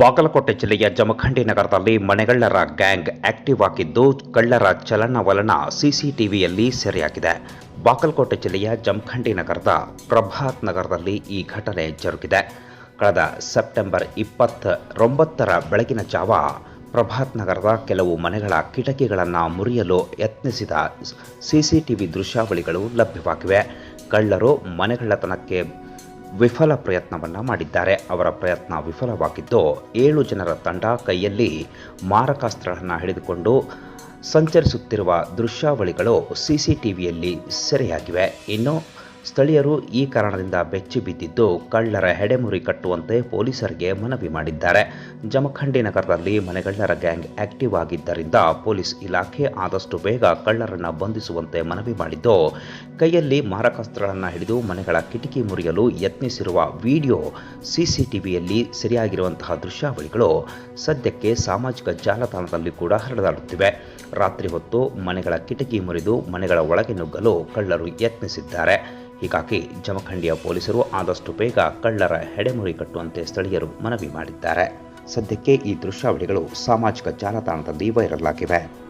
ಬಾಗಲಕೋಟೆ ಜಿಲ್ಲೆಯ ಜಮಖಂಡಿ ನಗರದಲ್ಲಿ ಮನೆಗಳ್ಳರ ಗ್ಯಾಂಗ್ ಆಕ್ಟಿವ್ ಆಗಿದ್ದು, ಕಳ್ಳರ ಚಲನವಲನ ಸಿಸಿಟಿವಿಯಲ್ಲಿ ಸೆರೆಯಾಗಿದೆ. ಬಾಗಲಕೋಟೆ ಜಿಲ್ಲೆಯ ಜಮಖಂಡಿ ನಗರದ ಪ್ರಭಾತ್ ನಗರದಲ್ಲಿ ಈ ಘಟನೆ ಜರುಗಿದೆ. ಕಳೆದ ಸೆಪ್ಟೆಂಬರ್ ಇಪ್ಪತ್ತರೊಂಬತ್ತರ ಬೆಳಗಿನ ಜಾವ ಪ್ರಭಾತ್ ನಗರದ ಕೆಲವು ಮನೆಗಳ ಕಿಟಕಿಗಳನ್ನು ಮುರಿಯಲು ಯತ್ನಿಸಿದ ಸಿಸಿಟಿವಿ ದೃಶ್ಯಾವಳಿಗಳು ಲಭ್ಯವಾಗಿವೆ. ಕಳ್ಳರು ಮನೆಗಳ್ಳತನಕ್ಕೆ ವಿಫಲ ಪ್ರಯತ್ನವನ್ನ ಮಾಡಿದ್ದಾರೆ. ಅವರ ಪ್ರಯತ್ನ ವಿಫಲವಾಗಿದ್ದು, ಏಳು ಜನರ ತಂಡ ಕೈಯಲ್ಲಿ ಮಾರಕಾಸ್ತ್ರಗಳನ್ನು ಹಿಡಿದುಕೊಂಡು ಸಂಚರಿಸುತ್ತಿರುವ ದೃಶ್ಯಾವಳಿಗಳು ಸಿಸಿಟಿವಿಯಲ್ಲಿ ಸೆರೆಯಾಗಿವೆ. ಇನ್ನು ಸ್ಥಳೀಯರು ಈ ಕಾರಣದಿಂದ ಬೆಚ್ಚಿ ಬಿದ್ದಿದ್ದು, ಕಳ್ಳರ ಹೆಡೆಮುರಿ ಕಟ್ಟುವಂತೆ ಪೊಲೀಸರಿಗೆ ಮನವಿ ಮಾಡಿದ್ದಾರೆ. ಜಮಖಂಡಿ ನಗರದಲ್ಲಿ ಮನೆಗಳ್ಳರ ಗ್ಯಾಂಗ್ ಆಕ್ಟಿವ್ ಆಗಿದ್ದರಿಂದ ಪೊಲೀಸ್ ಇಲಾಖೆ ಆದಷ್ಟು ಬೇಗ ಕಳ್ಳರನ್ನು ಬಂಧಿಸುವಂತೆ ಮನವಿ ಮಾಡಿದ್ದು, ಕೈಯಲ್ಲಿ ಮಾರಕಾಸ್ತ್ರಗಳನ್ನು ಹಿಡಿದು ಮನೆಗಳ ಕಿಟಕಿ ಮುರಿಯಲು ಯತ್ನಿಸಿರುವ ವಿಡಿಯೋ ಸಿಸಿಟಿವಿಯಲ್ಲಿ ಸರಿಯಾಗಿರುವಂತಹ ದೃಶ್ಯಾವಳಿಗಳು ಸದ್ಯಕ್ಕೆ ಸಾಮಾಜಿಕ ಜಾಲತಾಣದಲ್ಲಿ ಕೂಡ ಹರಿದಾಡುತ್ತಿವೆ ರಾತ್ರಿ ಹೊತ್ತು ಮನೆಗಳ ಕಿಟಕಿ ಮುರಿದು ಮನೆಗಳ ಒಳಗೆ ನುಗ್ಗಲು ಕಳ್ಳರು ಯತ್ನಿಸಿದ್ದಾರೆ. ಹೀಗಾಗಿ ಜಮಖಂಡಿಯ ಪೊಲೀಸರು ಆದಷ್ಟು ಬೇಗ ಕಳ್ಳರ ಹೆಡೆಮುರಿ ಕಟ್ಟುವಂತೆ ಸ್ಥಳೀಯರು ಮನವಿ ಮಾಡಿದ್ದಾರೆ. ಸದ್ಯಕ್ಕೆ ಈ ದೃಶ್ಯಾವಳಿಗಳು ಸಾಮಾಜಿಕ ಜಾಲತಾಣದಲ್ಲಿ ವೈರಲ್ ಆಗಿವೆ.